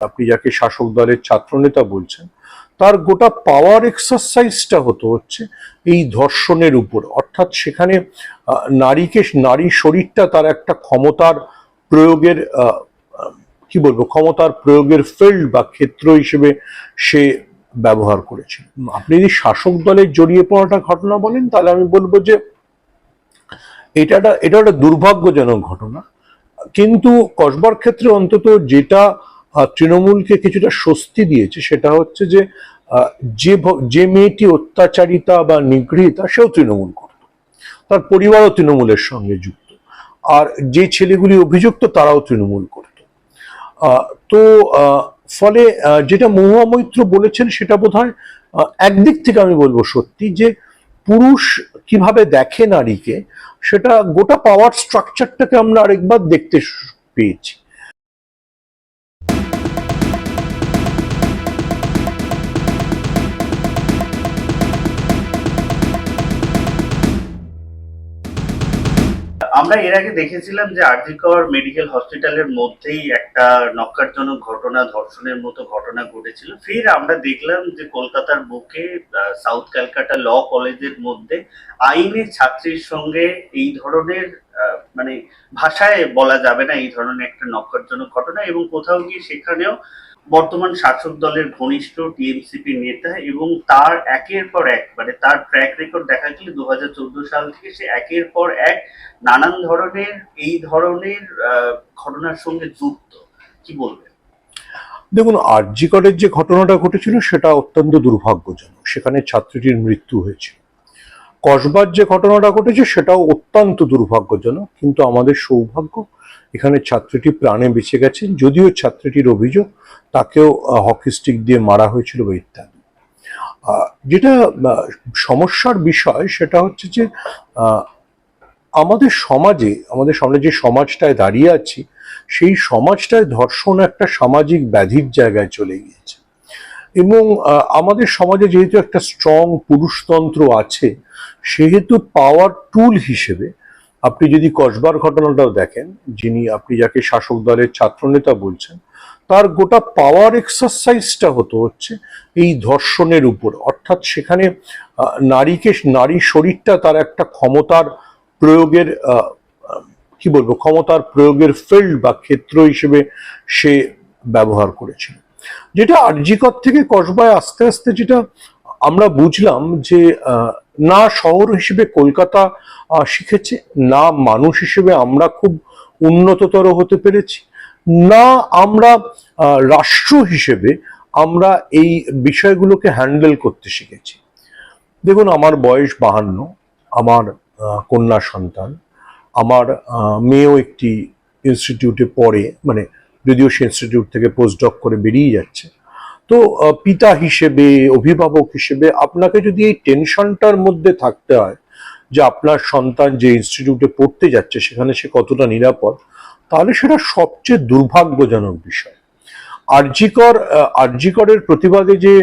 আপনি যাকে শাসক দলের ছাত্রনেতা বলছেন, তার গোটা পাওয়ার এক্সারসাইজটা হতো হচ্ছে এই ধর্ষণের উপর। অর্থাৎ সেখানে নারীকে, নারী শরীরটা তার একটা ক্ষমতার প্রয়োগের কি বলব, ক্ষমতার প্রয়োগের ফিল্ড বা ক্ষেত্র হিসেবে সে ব্যবহার করেছিল। আপনি যদি শাসক দলের জড়িয়ে পড়াটা ঘটনা বলেন, তাহলে আমি বলব যে এটা এটা একটা দুর্ভাগ্যজনক ঘটনা। কিন্তু কসবার ক্ষেত্রে অন্তত যেটা তৃণমূলকে কিছুটা স্বস্তি দিয়েছে, সেটা হচ্ছে যে যে যে মেয়েটি অত্যাচারিতা বা নিগৃহীতা সেও তৃণমূল করত। তার পরিবারও তৃণমূলের সঙ্গে যুক্ত। আর যে ছেলেগুলি অভিযুক্ত, তারাও তৃণমূল করত। তো ফলে যেটা মহুয়া মৈত্র বলেছেন, সেটা বোধ হয় একদিক থেকে আমি বলব সত্যি যে, পুরুষ কীভাবে দেখে নারীকে, সেটা গোটা পাওয়ার স্ট্রাকচারটাকে আমরা আরেকবার দেখতে পেয়েছি। আমরা এর আগে দেখেছিলাম যে আরজিকর মেডিকেল হসপিটালের মধ্যেই একটা নক্কারজনক ঘটনা, ধর্ষণের মতো ঘটনা ঘটেছিল। ফির আমরা দেখলাম যে কলকাতার বুকে সাউথ ক্যালকাটা ল কলেজের মধ্যে আইনের ছাত্রীর সঙ্গে এই ধরনের মানে ভাষায় বলা যাবে না, এই ধরনের একটা নক্ষরজনক ঘটনা, এবং কোথাও গিয়ে সেখানেও বর্তমান শাসক দলের ঘনিষ্ঠ টিএমসিপি নেতা এবং তার একের পর এক মানে তার ট্র্যাক রেকর্ড দেখা গেলে দুহাজার চোদ্দ সাল থেকে সে একের পর এক নানান ধরনের, এই ধরনের ঘটনার সঙ্গে যুক্ত। কি বলবেন? দেখুন আরজিকরের যে ঘটনাটা ঘটেছিল, সেটা অত্যন্ত দুর্ভাগ্যজনক। সেখানে ছাত্রীটির মৃত্যু হয়েছিল। কসবার যে ঘটনাটা ঘটেছে সেটাও অত্যন্ত দুর্ভাগ্যজনক, কিন্তু আমাদের সৌভাগ্য, এখানে ছাত্রীটি প্রাণে বেঁচে গেছেন যদিও ছাত্রীটির অভিযোগ তাকেও হকি স্টিক দিয়ে মারা হয়েছিল বা ইত্যাদি। যেটা সমস্যার বিষয় সেটা হচ্ছে যে আমাদের সমাজে, আমাদের সামনে যে সমাজটায় দাঁড়িয়ে আছি, সেই সমাজটায় ধর্ষণ একটা সামাজিক ব্যাধির জায়গায় চলে গিয়েছে। এবং আমাদের সমাজে যেহেতু একটা স্ট্রং পুরুষতন্ত্র আছে সেহেতু পাওয়ার টুল হিসেবে আপনি যদি কসবার ঘটনাটাও দেখেন, যিনি আপনি যাকে শাসক দলের ছাত্রনেতা বলছেন, তার গোটা পাওয়ার এক্সারসাইজটা হতো হচ্ছে এই ধর্ষণের উপর। অর্থাৎ সেখানে নারীকে, নারী শরীরটা তার একটা ক্ষমতার প্রয়োগের কি বলব, ক্ষমতার প্রয়োগের ফিল্ড বা ক্ষেত্র হিসেবে সে ব্যবহার করেছিল। যেটা আরজিকর থেকে কসবায় আস্তে আস্তে যেটা আমরা বুঝলাম যে না শহর হিসেবে কলকাতা শিখেছে, না মানুষ হিসেবে আমরা খুব উন্নততর হতে পেরেছি, না আমরা রাষ্ট্র হিসেবে আমরা এই বিষয়গুলোকে হ্যান্ডেল করতে শিখেছি। দেখুন, আমার বয়স বাহান্ন, আমার কন্যা সন্তান, আমার মেয়েও একটি ইনস্টিটিউটে পড়ে মানে যদিও সে ইনস্টিটিউট থেকে পোস্ট পোস্টডক করে বেরিয়ে যাচ্ছে তো পিতা হিসেবে, অভিভাবক হিসেবে আপনাকে যদি এই টেনশনটার মধ্যে থাকতে হয় যে আপনার সন্তান যে ইনস্টিটিউটে পড়তে যাচ্ছে সেখানে সে কতটা নিরাপদ, তাহলে সেটা সবচেয়ে দুর্ভাগ্যজনক বিষয়। আরজিকর আরজিকরের প্রতিবাদে যে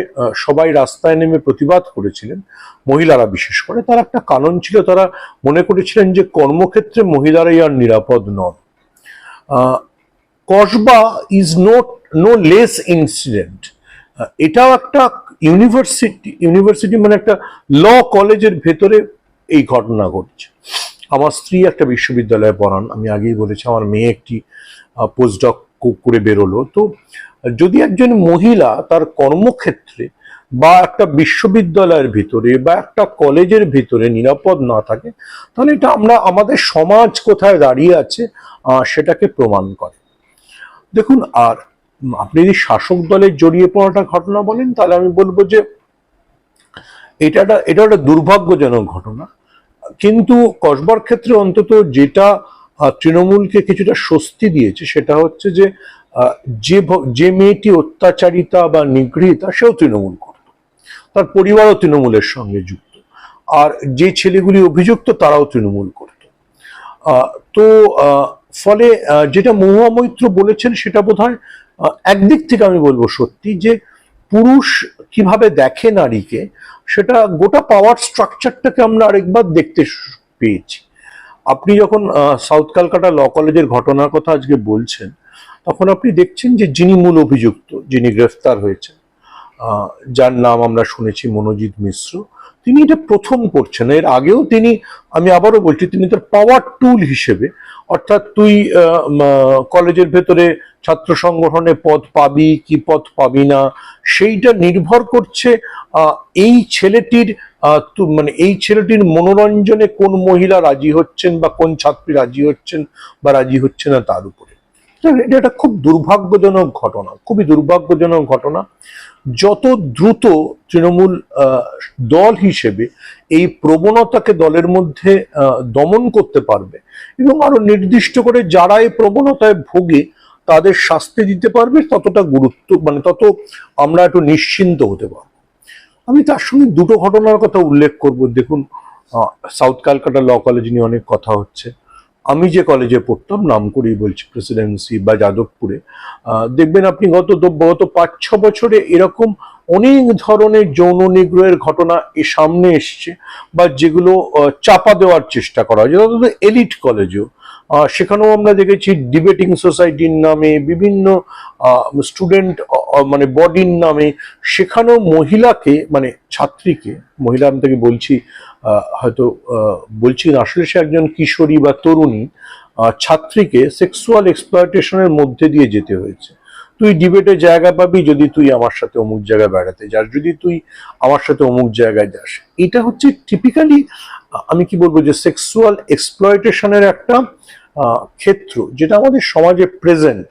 সবাই রাস্তায় নেমে প্রতিবাদ করেছিলেন, মহিলারা বিশেষ করে, তার একটা কারণ ছিল, তারা মনে করেছিলেন যে কর্মক্ষেত্রে মহিলারাই আর নিরাপদ নন। Kasba is not no less incident এটাও একটা ইউনিভার্সিটি ইউনিভার্সিটি মানে একটা ল কলেজের ভেতরে এই ঘটনা ঘটছে। আমার স্ত্রী একটা বিশ্ববিদ্যালয়ে পড়ান, আমি আগেই বলেছি, আমার মেয়ে একটি পোস্টডক করে বেরোলো। তো যদি একজন মহিলা তার কর্মক্ষেত্রে বা একটা বিশ্ববিদ্যালয়ের ভিতরে বা একটা কলেজের ভিতরে নিরাপদ না থাকে, তাহলে এটা আমরা, আমাদের সমাজ কোথায় দাঁড়িয়ে আছে সেটাকে প্রমাণ করে। দেখুন, আর আপনি যদি শাসক দলের জড়িয়ে পড়াটা ঘটনা বলেন, তাহলে আমি বলব যে এটা এটা একটা দুর্ভাগ্যজনক ঘটনা। কিন্তু কসবার ক্ষেত্রে অন্তত যেটা তৃণমূলকে কিছুটা স্বস্তি দিয়েছে, সেটা হচ্ছে যে যে যে মেয়েটি অত্যাচারিতা বা নিগৃহীতা, সেও তৃণমূল করত। তার পরিবারও তৃণমূলের সঙ্গে যুক্ত। আর যে ছেলেগুলি অভিযুক্ত, তারাও তৃণমূল করত। তো ফলে যেটা মহুয়া মৈত্র বলেছেন, সেটা বোধ হয় একদিক থেকে আমি বলব সত্যি যে পুরুষ কীভাবে দেখে নারীকে, সেটা গোটা পাওয়ার স্ট্রাকচারটাকে আমরা আরেকবার দেখতে পেয়েছি। আপনি যখন সাউথ ক্যালকাটা ল কলেজের ঘটনার কথা আজকে বলছেন, তখন আপনি দেখছেন যে যিনি মূল অভিযুক্ত, যিনি গ্রেফতার হয়েছেন যার নাম আমরা শুনেছি মনোজিৎ মিশ্র তিনি এটা প্রথম করছেন। এর আগেও তিনি, আমি আবারও বলছি, তিনি তার পাওয়ার টুল হিসেবে, অর্থাৎ তুই কলেজের ভেতরে ছাত্র সংগঠনে পদ পাবি কি পদ পাবি না, সেইটা নির্ভর করছে এই ছেলেটির মানে এই ছেলেটির মনোরঞ্জনে কোন মহিলা রাজি হচ্ছেন বা কোন ছাত্রী রাজি হচ্ছেন বা রাজি হচ্ছে না তার উপরে। এটা একটা খুব দুর্ভাগ্যজনক ঘটনা, খুবই দুর্ভাগ্যজনক ঘটনা। যত দ্রুত তৃণমূল দল হিসেবে এই প্রবণতাকে দলের মধ্যে দমন করতে পারবে এবং আরও নির্দিষ্ট করে যারা এই প্রবণতায় ভোগে তাদের শাস্তি দিতে পারবে, ততটা গুরুত্ব মানে তত আমরা একটু নিশ্চিন্ত হতে পারব। আমি তার সঙ্গে দুটো ঘটনার কথা উল্লেখ করব। দেখুন সাউথ ক্যালকাটা ল কলেজ নিয়ে অনেক কথা হচ্ছে। আমি যে কলেজে পড়তাম, নাম করেই বলছি প্রেসিডেন্সি বা যাদবপুরে দেখবেন আপনি গত গত পাঁচ ছ বছরে এরকম অনেক ধরনের যৌন নিগ্রহের ঘটনা এ সামনে এসছে বা যেগুলো চাপা দেওয়ার চেষ্টা করা হয় যেটা এলিট কলেজেও সেখানেও আমরা দেখেছি ডিবেটিং সোসাইটির নামে, বিভিন্ন স্টুডেন্ট মানে বডির নামে, সেখানেও মহিলাকে মানে ছাত্রীকে, মহিলা আমি তাকে বলছি হয়তো বলছি আসলে সে একজন কিশোরী বা তরুণী ছাত্রীকে সেক্সুয়াল এক্সপ্লয়টেশনের মধ্যে দিয়ে যেতে হয়েছে। তুই ডিবেটে জায়গা পাবি যদি তুই আমার সাথে অমুক জায়গায় বেড়াতে যাস, যদি তুই আমার সাথে অমুক জায়গায় যাস। এটা হচ্ছে টিপিক্যালি আমি কি বলব যে সেক্সুয়াল এক্সপ্লয়টেশনের একটা ক্ষেত্র যেটা আমাদের সমাজে প্রেজেন্ট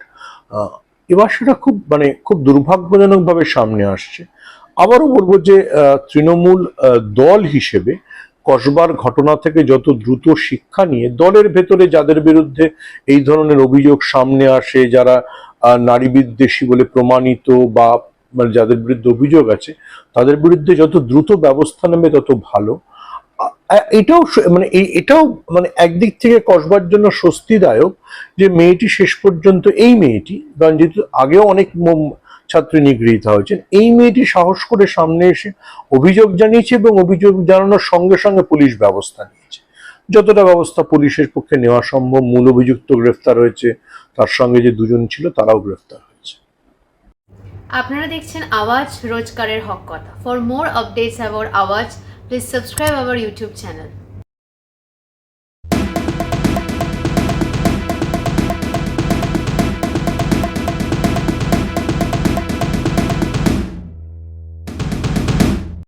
এবার সেটা খুব মানে খুব দুর্ভাগ্যজনকভাবে সামনে আসছে। আবারও বলব যে তৃণমূল দল হিসেবে কসবার ঘটনা থেকে যত দ্রুত শিক্ষা নিয়ে দলের ভেতরে যাদের বিরুদ্ধে এই ধরনের অভিযোগ সামনে আসে, যারা নারী বিদ্বেষী বলে প্রমাণিত বা মানে যাদের বিরুদ্ধে অভিযোগ আছে, তাদের বিরুদ্ধে যত দ্রুত ব্যবস্থা নেবে তত ভালো। এটাও মানে এটাও মানে একদিক থেকে কসবার জন্য স্বস্তিদায়ক যে মেয়েটি শেষ পর্যন্ত এই মেয়েটি, কারণ যেহেতু আগেও অনেক ছাত্রী নিগৃহীত হয়েছেন। এই মেয়েটি সাহস করে সামনে এসে অভিযোগ জানিয়েছে এবং অভিযোগ জানানোর সঙ্গে সঙ্গে পুলিশ ব্যবস্থা নিয়েছে। যতটা ব্যবস্থা পুলিশের পক্ষে নেওয়া সম্ভব, মূল অভিযুক্ত গ্রেফতার হয়েছে, তার সঙ্গে যে দুজন ছিল তারাও গ্রেফতার হয়েছে। আপনারা দেখছেন আওয়াজ রোজকারের হক কথা। For more updates about Awaaz please subscribe our YouTube channel